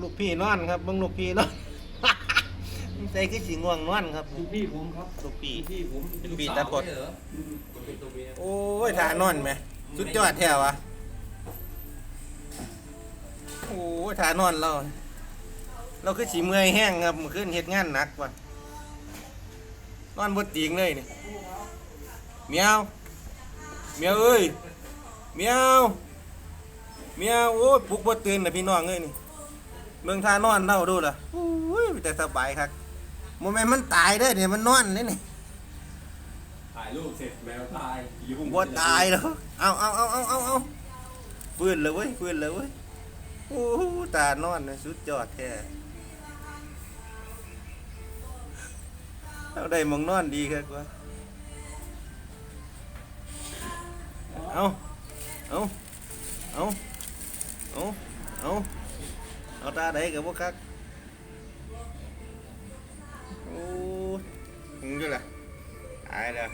ลูกพี่นอนครับเบิ่งลูกพี่นอน ใส่คือสิง่วงนอนครับ ลูกพี่ผมครับลูกพี่ลูกพี่ผมเป็นลูกปีสาวตะกดไม่ใช่เหรอมันเป็นตัวเมียโอ้ยท่านอนไหมสุดยอดแท้วะโอ้ยท่านอนเรา เราคือสีเมื่อยแห้งครับเมื่อคืนเฮ็ดงานหนักว่ะนอนบนเตียงเลยนี่เมียวเมียวเอ้ยเมียวเมียวโอ้ยปลุกบ่ตื่นนะพี่น้องเอ้ยนี่ เมืองท่านอนเล่าดูล่ะโอ้ยแต่สบายครับโมเมนต์มันตายเด้อเนี่ยมันนอนนี่นี่ถ่ายรูปเสร็จแมวตายยุ่งบ่ตายแล้วเอาเอาเอาเอาเอาเอาฟื้นเลยเว้ยฟื้นเลยเว้ยโอ้โหตานอนน่ะสุดยอดแท้เอาได้หมองนอนดีครับว่าเอาเอาเอา เอาตาไหนกับพวกคักโอ้ยมึงด้วยล่ะตายแล้ว